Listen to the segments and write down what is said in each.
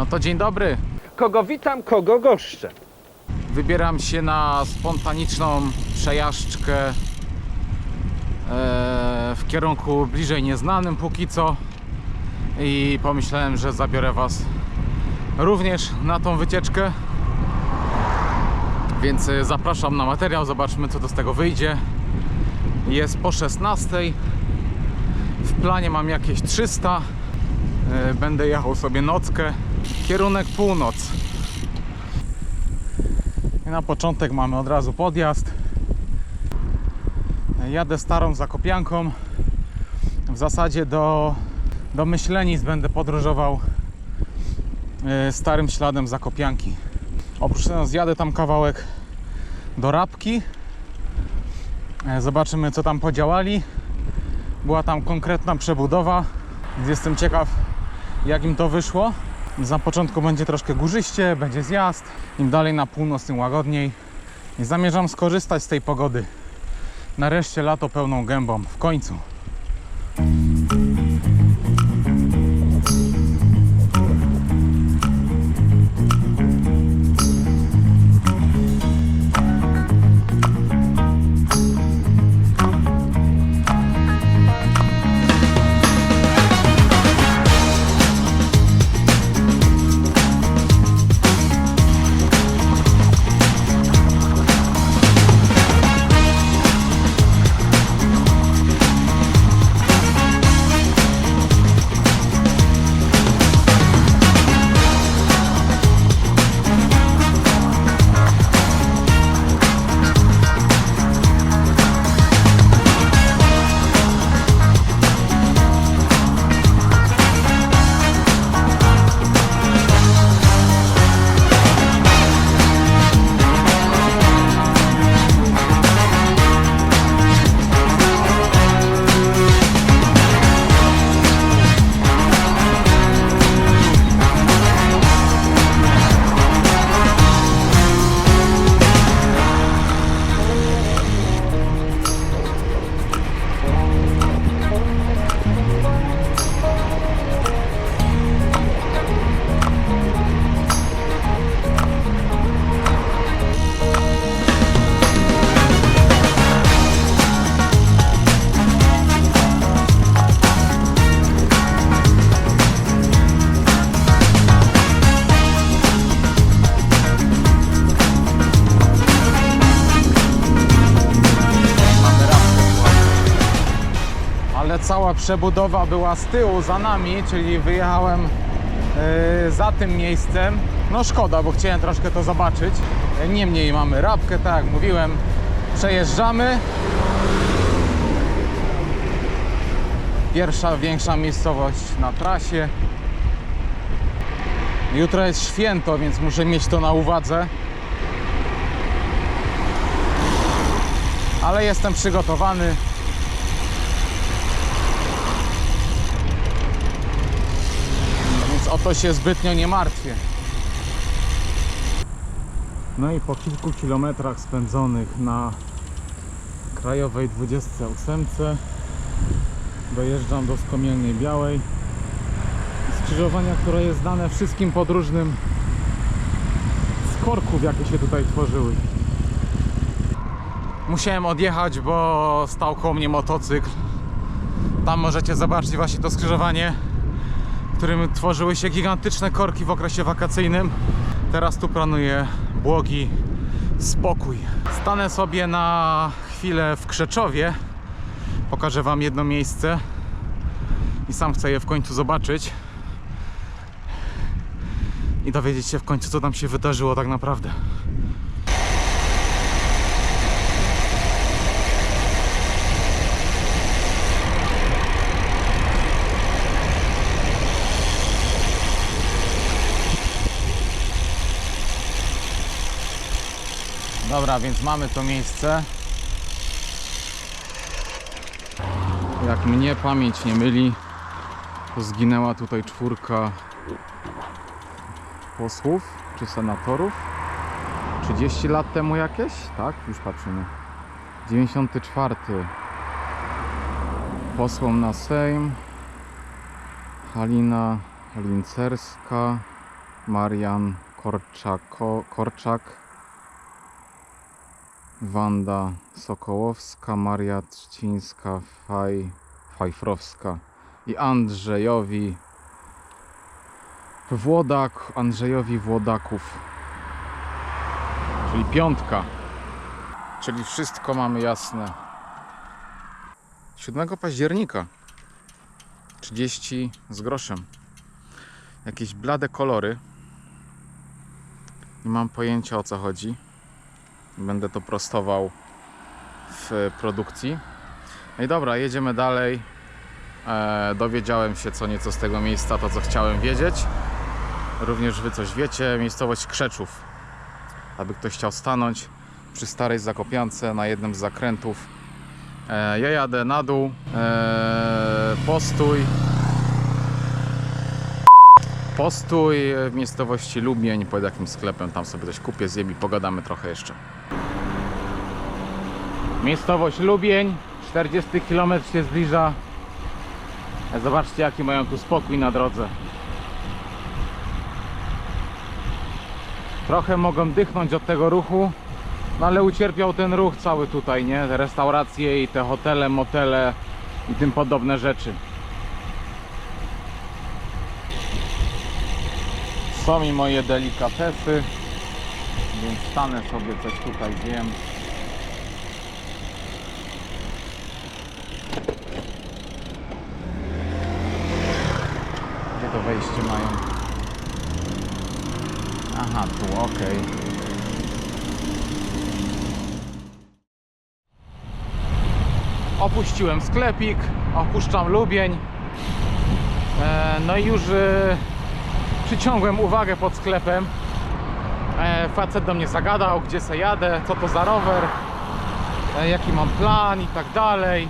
No to dzień dobry. Kogo witam, kogo goszczę. Wybieram się na spontaniczną przejażdżkę e, w kierunku bliżej nieznanym póki co i pomyślałem, że zabiorę Was również na tą wycieczkę. Więc e, zapraszam na materiał, zobaczmy co to z tego wyjdzie. Jest po 16. W planie mam jakieś 300. E, Będę jechał sobie nockę. Kierunek północ. I na początek mamy od razu podjazd. Jadę starą zakopianką. W zasadzie do, do Myślenic będę podróżował e, starym śladem zakopianki. Oprócz tego zjadę tam kawałek do Rabki. E, Zobaczymy co tam podziałali. Była tam konkretna przebudowa, więc jestem ciekaw jak im to wyszło. Na początku będzie troszkę górzyście, będzie zjazd. Im dalej na północ, tym łagodniej. I zamierzam skorzystać z tej pogody. Nareszcie lato pełną gębą. W końcu. Cała przebudowa była z tyłu, za nami, czyli wyjechałem yy, za tym miejscem. No szkoda, bo chciałem troszkę to zobaczyć. Niemniej mamy rabkę, tak jak mówiłem. Przejeżdżamy. Pierwsza większa miejscowość na trasie. Jutro jest święto, więc muszę mieć to na uwadze. Ale jestem przygotowany. O to się zbytnio nie martwię. No i po kilku kilometrach spędzonych na krajowej 28 dojeżdżam do Skomielnej Białej skrzyżowania, które jest znane wszystkim podróżnym z korków, jakie się tutaj tworzyły. Musiałem odjechać, bo stał koło mnie motocykl. Tam możecie zobaczyć właśnie to skrzyżowanie, którym tworzyły się gigantyczne korki w okresie wakacyjnym. Teraz tu planuję błogi spokój. Stanę sobie na chwilę w Krzeczowie. Pokażę Wam jedno miejsce i sam chcę je w końcu zobaczyć i dowiedzieć się w końcu, co tam się wydarzyło tak naprawdę. Dobra, więc mamy to miejsce. Jak mnie pamięć nie myli, to zginęła tutaj czwórka posłów czy senatorów. 30 lat temu jakieś? Tak, już patrzymy. 94. Posłom na Sejm. Halina Lincerska. Marian Korczako, Korczak, Wanda Sokołowska, Maria Trzcińska, Faj, Fajfrowska i Andrzejowi Włodak, Andrzejowi Włodaków, czyli piątka. Czyli wszystko mamy jasne. 7 października 30 z groszem. Jakieś blade kolory. Nie mam pojęcia o co chodzi. Będę to prostował w produkcji. No i dobra, jedziemy dalej. E, dowiedziałem się co nieco z tego miejsca, to co chciałem wiedzieć. Również wy coś wiecie. Miejscowość Krzeczów. Aby ktoś chciał stanąć przy starej Zakopiance na jednym z zakrętów. E, ja jadę na dół. E, postój. Postój w miejscowości Lubień, pod jakimś sklepem, tam sobie coś kupię, zjem i pogadamy trochę jeszcze. Miejscowość Lubień, 40 km się zbliża. Zobaczcie jaki mają tu spokój na drodze. Trochę mogą dychnąć od tego ruchu, no ale ucierpiał ten ruch cały tutaj, nie? Te restauracje i te hotele, motele i tym podobne rzeczy. Są mi moje delikatesy, więc stanę sobie coś tutaj wiem. Wejście mają? Aha, tu, okej. Opuściłem sklepik, opuszczam Lubień. E, no i już e, przyciągłem uwagę pod sklepem. E, facet do mnie zagadał, gdzie se jadę, co to za rower, jaki mam plan i tak dalej.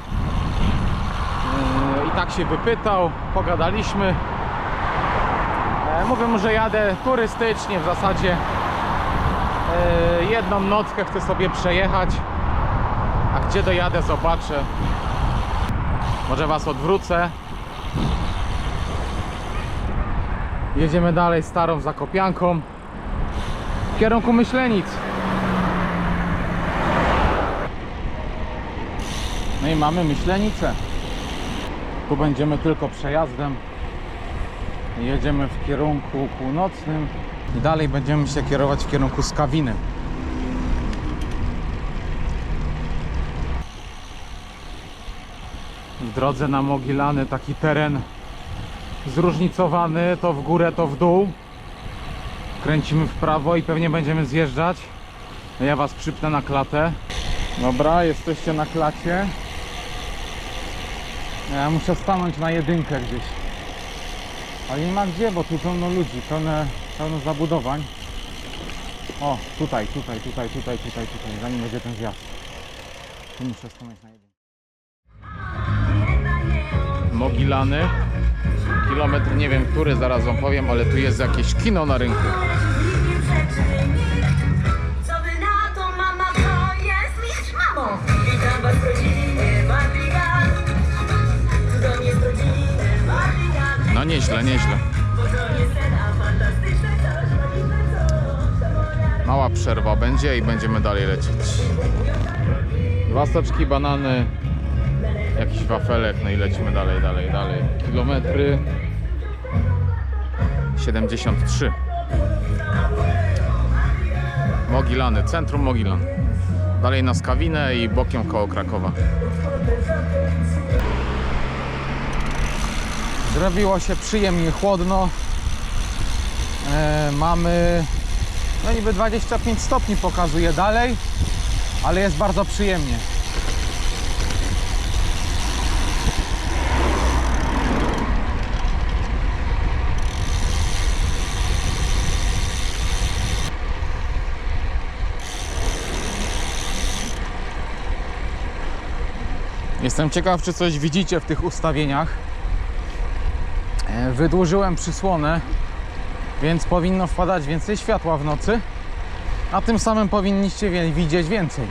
I tak się wypytał, pogadaliśmy. Mówię mu, że jadę turystycznie w zasadzie. E, jedną nockę chcę sobie przejechać. A gdzie dojadę zobaczę. Może was odwrócę. Jedziemy dalej starą Zakopianką w kierunku Myślenic. No i mamy Myślenicę. Tu będziemy tylko przejazdem. Jedziemy w kierunku północnym i dalej będziemy się kierować w kierunku Skawiny. W drodze na Mogilany taki teren zróżnicowany, to w górę, to w dół. Kręcimy w prawo i pewnie będziemy zjeżdżać. Ja was przypnę na klatę. Dobra, jesteście na klacie. Ja muszę stanąć na jedynkę gdzieś. Ale nie ma gdzie, bo tu pełno ludzi, pełne, pełno zabudowań. O, tutaj, tutaj, tutaj, tutaj, tutaj, tutaj, zanim będzie ten zjazd. Tu muszę stanąć na jedynkę. Mogilany. Kilometr nie wiem który, zaraz wam powiem, ale tu jest jakieś kino na rynku. Co wy na to, mama, to jest mistrz mamo. No nieźle, nieźle. Mała przerwa będzie i będziemy dalej lecieć. Dwa soczki, banany, jakiś wafelek, no i lecimy dalej, dalej, dalej. Kilometry 73. Mogilany, centrum Mogilan. Dalej na Skawinę i bokiem koło Krakowa. Zrobiło się przyjemnie chłodno. E, mamy no niby 25 stopni pokazuje dalej, ale jest bardzo przyjemnie. Jestem ciekaw, czy coś widzicie w tych ustawieniach. E, Wydłużyłem przysłonę więc powinno wpadać więcej światła w nocy, a tym samym powinniście widzieć więcej.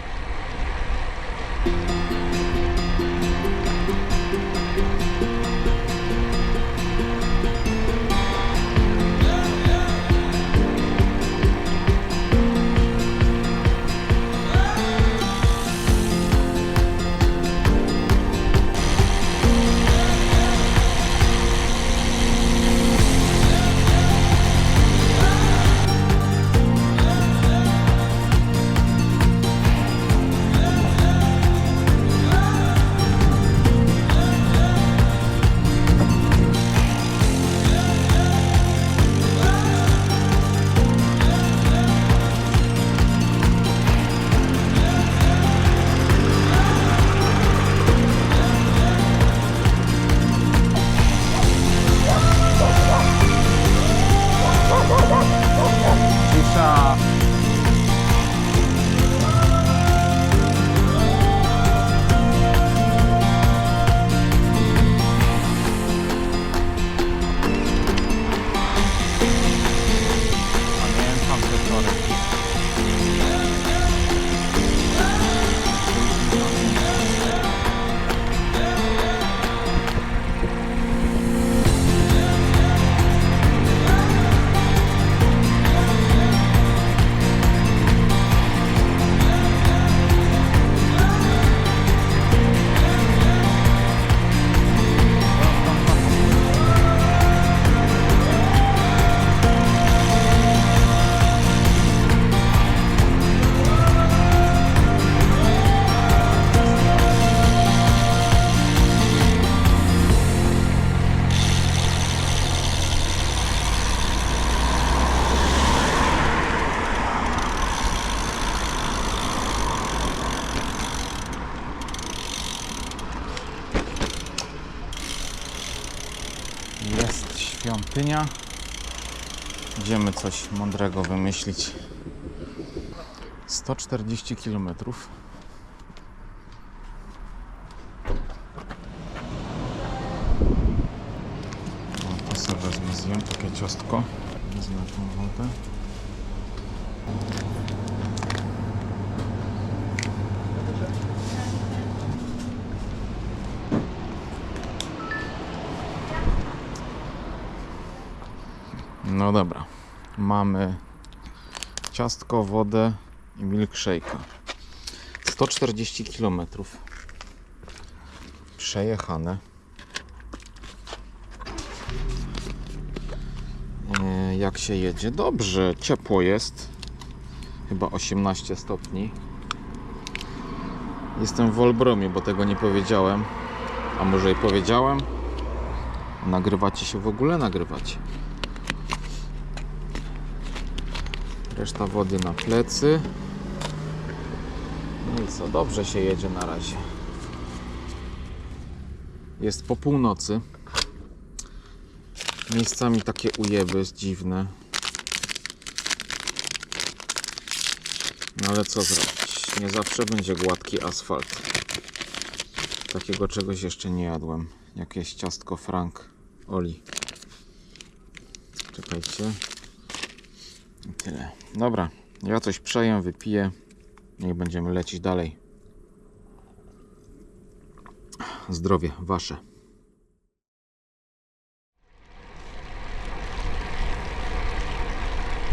Coś mądrego wymyślić. 140 km. To sobie wezmę, zjem takie ciastko. Wezmę tą wodę. Mamy ciastko, wodę i milkshake'a. 140 km przejechane. E, Jak się jedzie? Dobrze, ciepło jest. Chyba 18 stopni. Jestem w Olbromie, bo tego nie powiedziałem. A może i powiedziałem? Nagrywacie się w ogóle? Nagrywacie. Reszta wody na plecy. No i co, dobrze się jedzie na razie. Jest po północy. Miejscami takie ujeby dziwne. No ale co zrobić? Nie zawsze będzie gładki asfalt. Takiego czegoś jeszcze nie jadłem. Jakieś ciastko Frank Oli. Czekajcie. Tyle. Dobra, ja coś przejem, wypiję. Niech będziemy lecieć dalej. Zdrowie wasze.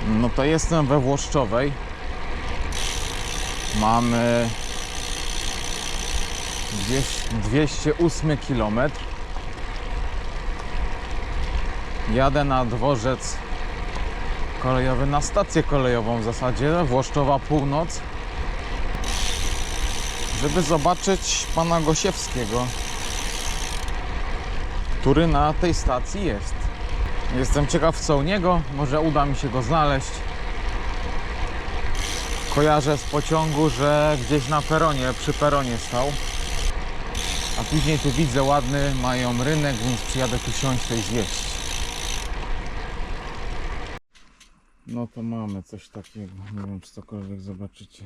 No to jestem we Włoszczowej. Mamy 208 km. Jadę na dworzec kolejowy, na stację kolejową w zasadzie, Włoszczowa Północ, żeby zobaczyć pana Gosiewskiego, który na tej stacji jest. Jestem ciekaw co u niego, może uda mi się go znaleźć. Kojarzę z pociągu, że gdzieś na peronie, przy peronie stał. A później tu widzę ładny, mają rynek, więc przyjadę tu siąść i zjeść. No to mamy coś takiego. Nie wiem, czy cokolwiek zobaczycie.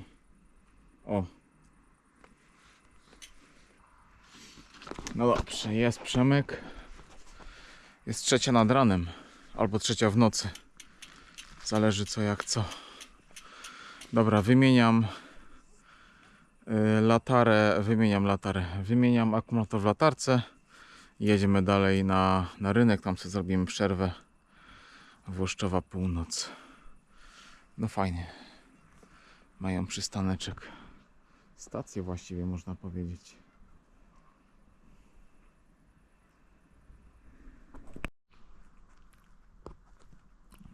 O. No dobrze, jest przemyk. Jest trzecia nad ranem. Albo trzecia w nocy. Zależy co jak co. Dobra, wymieniam y, latarę. Wymieniam latarę. Wymieniam akumulator w latarce. Jedziemy dalej na, na rynek. Tam sobie zrobimy przerwę. Włoszczowa Północ. No fajnie. Mają przystaneczek. Stację właściwie można powiedzieć.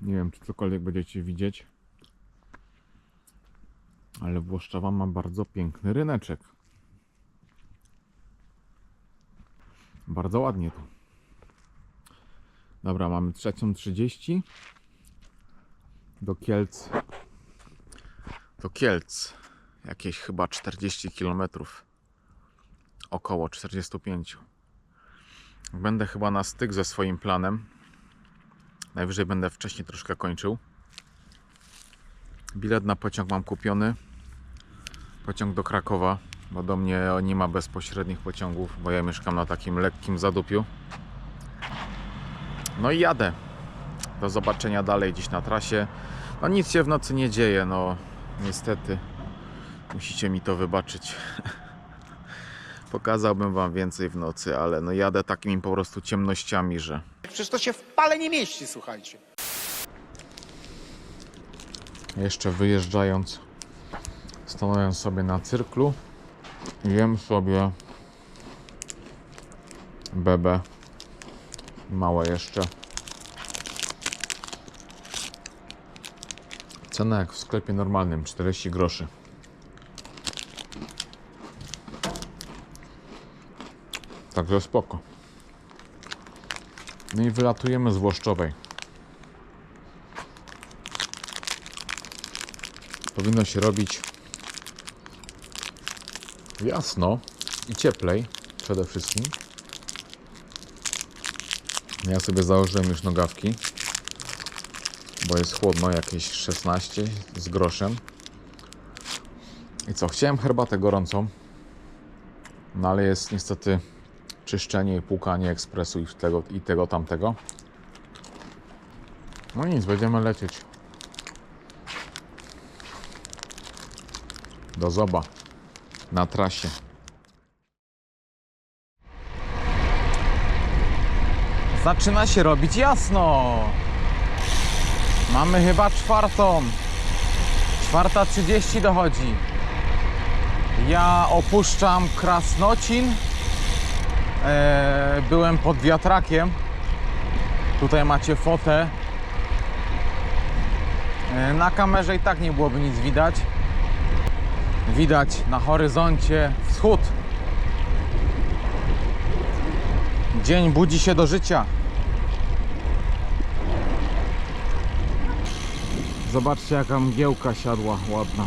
Nie wiem, czy cokolwiek będziecie widzieć. Ale Włoszczowa ma bardzo piękny ryneczek. Bardzo ładnie tu. Dobra, mamy trzecią 30 do Kielc. Do Kielc. Jakieś chyba 40 km. Około 45. Będę chyba na styk ze swoim planem. Najwyżej będę wcześniej troszkę kończył. Bilet na pociąg mam kupiony. Pociąg do Krakowa, bo do mnie nie ma bezpośrednich pociągów, bo ja mieszkam na takim lekkim zadupiu. No i jadę. Do zobaczenia dalej gdzieś na trasie. No nic się w nocy nie dzieje, no niestety. Musicie mi to wybaczyć. Pokazałbym wam więcej w nocy, ale no jadę takimi po prostu ciemnościami, że Przecież to się w pale nie mieści, słuchajcie. jeszcze wyjeżdżając stanąłem sobie na cyrklu jem sobie bebę małe jeszcze cena jak w sklepie normalnym 40 groszy. Także spoko. No i wylatujemy z Włoszczowej. Powinno się robić jasno i cieplej przede wszystkim. Ja sobie założyłem już nogawki, bo jest chłodno, jakieś 16 z groszem. I co, chciałem herbatę gorącą, no ale jest niestety czyszczenie i płukanie ekspresu i tego, i tego tamtego. No nic, będziemy lecieć. Do zoba na trasie. Zaczyna się robić jasno. Mamy chyba czwartą. Czwarta trzydzieści dochodzi. Ja opuszczam Krasnocin. E, byłem pod wiatrakiem. Tutaj macie fotę. E, na kamerze i tak nie byłoby nic widać. Widać na horyzoncie wschód. Dzień budzi się do życia. Zobaczcie jaka mgiełka siadła ładna.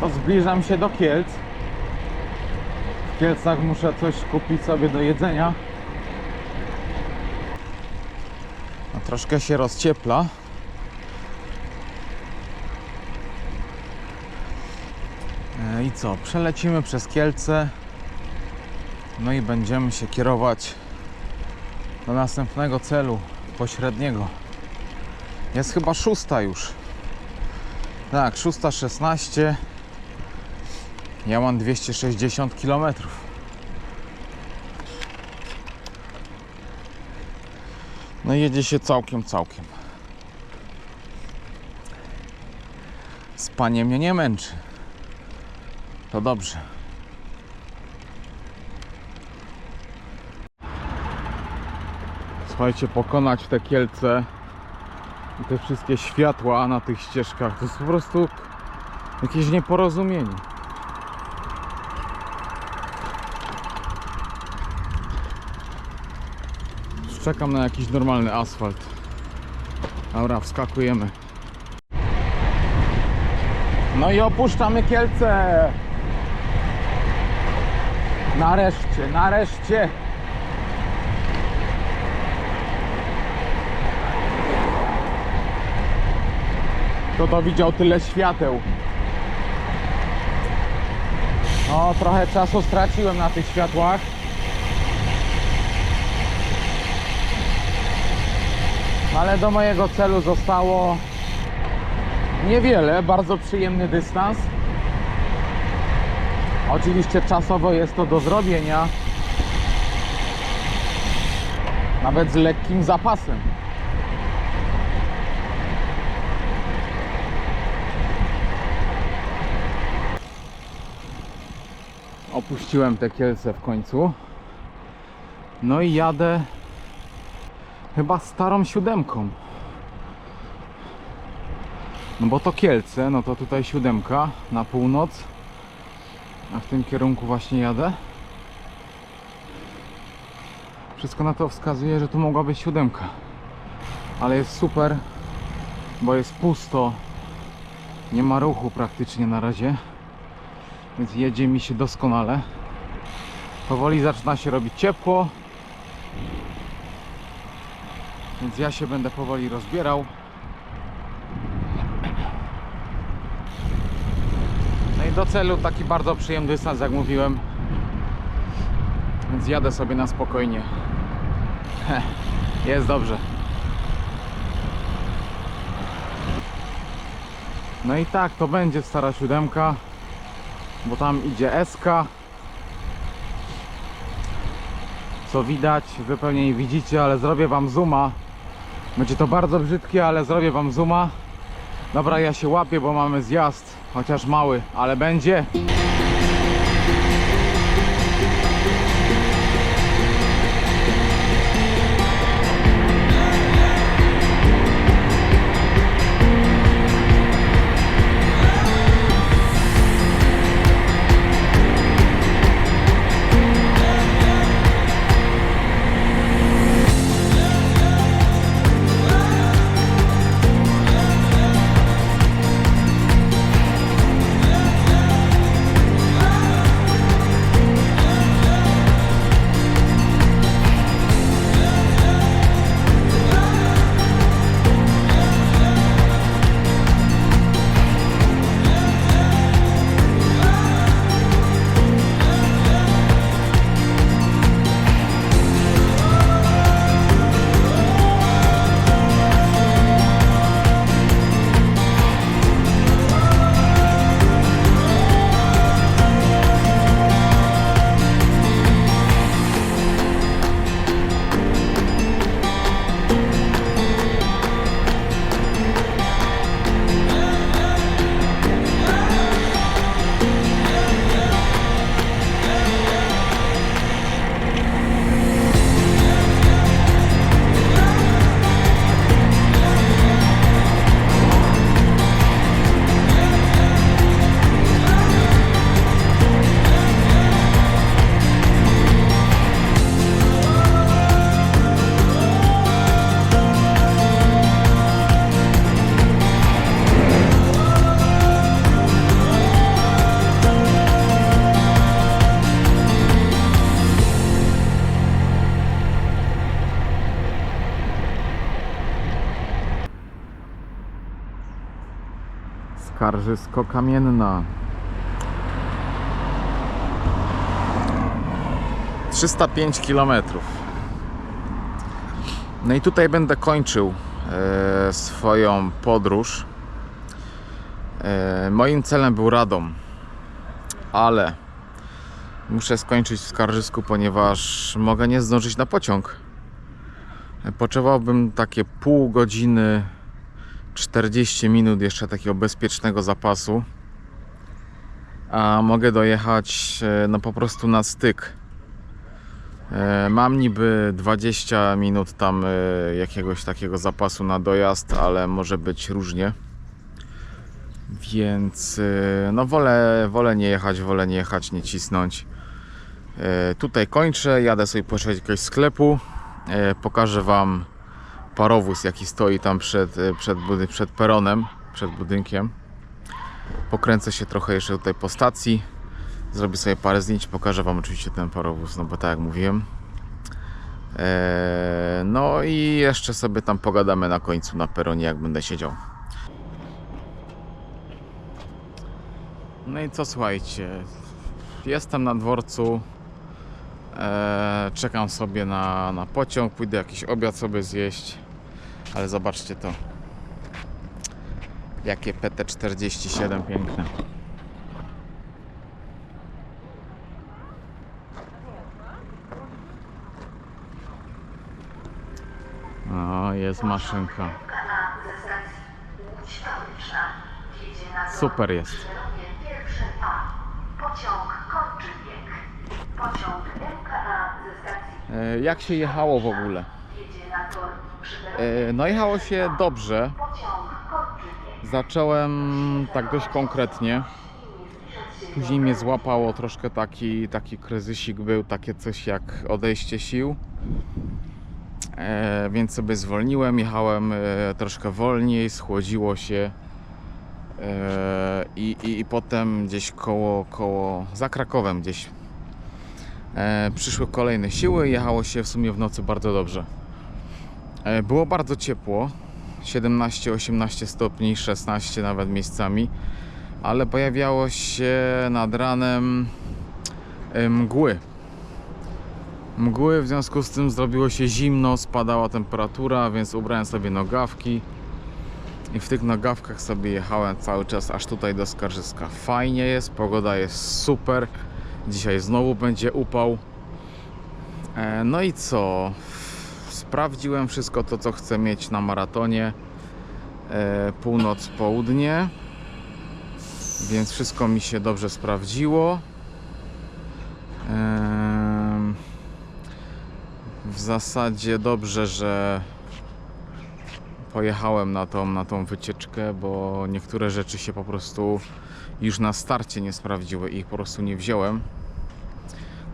To zbliżam się do Kielc. W Kielcach muszę coś kupić sobie do jedzenia. No, troszkę się rozciepla. E, I co? Przelecimy przez Kielce. No i będziemy się kierować do następnego celu pośredniego. Jest chyba szósta już. Tak, 616. Ja mam 260 km. No jedzie się całkiem, całkiem. Spanie mnie nie męczy. To dobrze. Słuchajcie, pokonać te kielce i te wszystkie światła na tych ścieżkach to jest po prostu jakieś nieporozumienie. Czekam na jakiś normalny asfalt. Dobra, wskakujemy. No i opuszczamy Kielce. Nareszcie, nareszcie. Kto to widział tyle świateł? No, trochę czasu straciłem na tych światłach. Ale do mojego celu zostało niewiele, bardzo przyjemny dystans. Oczywiście czasowo jest to do zrobienia. Nawet z lekkim zapasem. Opuściłem te Kielce w końcu. No i jadę chyba starą siódemką. No bo to Kielce, no to tutaj siódemka na północ. A w tym kierunku właśnie jadę. Wszystko na to wskazuje, że tu mogła być siódemka. Ale jest super, bo jest pusto. Nie ma ruchu praktycznie na razie. Więc jedzie mi się doskonale. Powoli zaczyna się robić ciepło. Więc ja się będę powoli rozbierał. No i do celu taki bardzo przyjemny dystans, jak mówiłem. Więc jadę sobie na spokojnie. Jest dobrze. No i tak to będzie stara siódemka, bo tam idzie SK. Co widać, wy pewnie nie widzicie, ale zrobię wam zooma. Będzie to bardzo brzydkie, ale zrobię wam zooma. Dobra, ja się łapię, bo mamy zjazd, chociaż mały, ale będzie. Skarżysko-Kamienna. 305 km. No i tutaj będę kończył e, swoją podróż. E, moim celem był Radom, ale muszę skończyć w Skarżysku, ponieważ mogę nie zdążyć na pociąg. Potrzebowałbym takie pół godziny 40 minut jeszcze takiego bezpiecznego zapasu. A mogę dojechać e, no po prostu na styk. E, Mam niby 20 minut tam e, jakiegoś takiego zapasu na dojazd, ale może być różnie. Więc no wolę, wolę nie jechać, wolę nie jechać, nie cisnąć. Tutaj kończę, jadę sobie poszukać jakiegoś sklepu. Pokażę Wam parowóz jaki stoi tam przed, e, przed, przed peronem, przed budynkiem. Pokręcę się trochę jeszcze tutaj po stacji. Zrobię sobie parę zdjęć, pokażę Wam oczywiście ten parowóz, no bo tak jak mówiłem. Eee, no i jeszcze sobie tam pogadamy na końcu na peronie, jak będę siedział. No i co słuchajcie, jestem na dworcu. Eee, czekam sobie na, na pociąg, pójdę jakiś obiad sobie zjeść. Ale zobaczcie to. Jakie PT47 piękne. O, jest maszynka. Super jest. Pociąg kończy bieg. Pociąg MKA ze stacji E, jak się jechało w ogóle? E, no jechało się dobrze. Zacząłem tak dość konkretnie. Później mnie złapało troszkę taki, taki kryzysik był, takie coś jak odejście sił. E, więc sobie zwolniłem, jechałem e, troszkę wolniej, schłodziło się. E, i, i, I potem gdzieś koło, koło, za Krakowem gdzieś e, przyszły kolejne siły, jechało się w sumie w nocy bardzo dobrze. E, było bardzo ciepło, 17-18 stopni, 16 nawet miejscami, ale pojawiało się nad ranem e, mgły. Mgły, w związku z tym zrobiło się zimno, spadała temperatura, więc ubrałem sobie nogawki. I w tych nogawkach sobie jechałem cały czas aż tutaj do Skarżyska. Fajnie jest, pogoda jest super. Dzisiaj znowu będzie upał. E, No i co? Sprawdziłem wszystko to, co chcę mieć na maratonie. E, Północ, południe. Więc wszystko mi się dobrze sprawdziło. W zasadzie dobrze, że pojechałem na tą, na tą wycieczkę, bo niektóre rzeczy się po prostu już na starcie nie sprawdziły i ich po prostu nie wziąłem.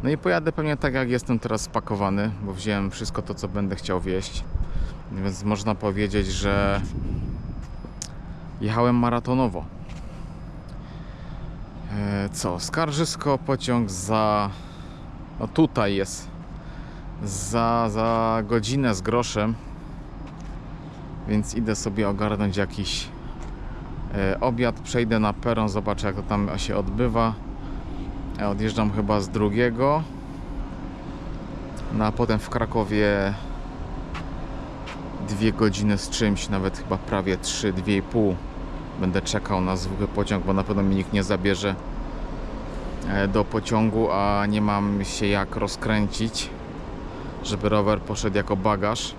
No i pojadę pewnie tak jak jestem teraz spakowany, bo wziąłem wszystko to, co będę chciał wieść. Więc można powiedzieć, że jechałem maratonowo. E, Co? Skarżysko, pociąg za. No tutaj jest. Za, za godzinę z groszem. Więc idę sobie ogarnąć jakiś e, obiad. Przejdę na peron, zobaczę jak to tam się odbywa. Ja odjeżdżam chyba z drugiego. No a potem w Krakowie dwie godziny z czymś, nawet chyba prawie trzy, dwie i pół będę czekał na zwykły pociąg, bo na pewno mi nikt nie zabierze e, do pociągu, a nie mam się jak rozkręcić, żeby rower poszedł jako bagaż.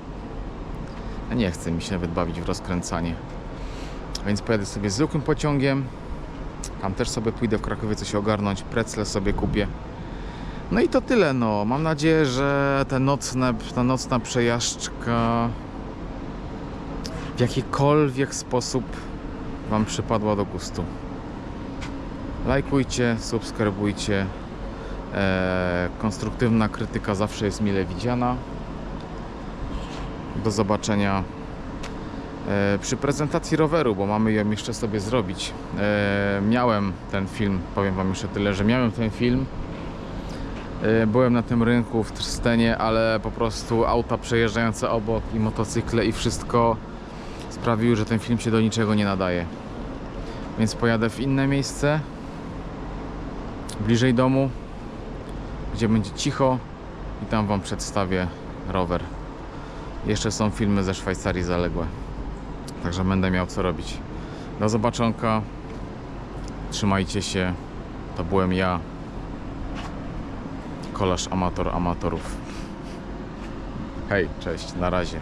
Nie chce mi się nawet bawić w rozkręcanie. Więc pojadę sobie zwykłym pociągiem. Tam też sobie pójdę w Krakowie coś ogarnąć, precle sobie kupię. No i to tyle, no. Mam nadzieję, że te nocne, ta nocna przejażdżka w jakikolwiek sposób Wam przypadła do gustu. Lajkujcie, subskrybujcie. Eee, konstruktywna krytyka zawsze jest mile widziana. Do zobaczenia przy prezentacji roweru, bo mamy ją jeszcze sobie zrobić. E, miałem ten film, powiem Wam jeszcze tyle, że miałem ten film. E, byłem na tym rynku w Trstenie, ale po prostu auta przejeżdżające obok i motocykle i wszystko sprawiły, że ten film się do niczego nie nadaje. Więc pojadę w inne miejsce, bliżej domu, gdzie będzie cicho i tam Wam przedstawię rower. Jeszcze są filmy ze Szwajcarii zaległe. Także będę miał co robić. Do zobaczonka. Trzymajcie się. To byłem ja. Kolarz amator amatorów. Hej, cześć, na razie.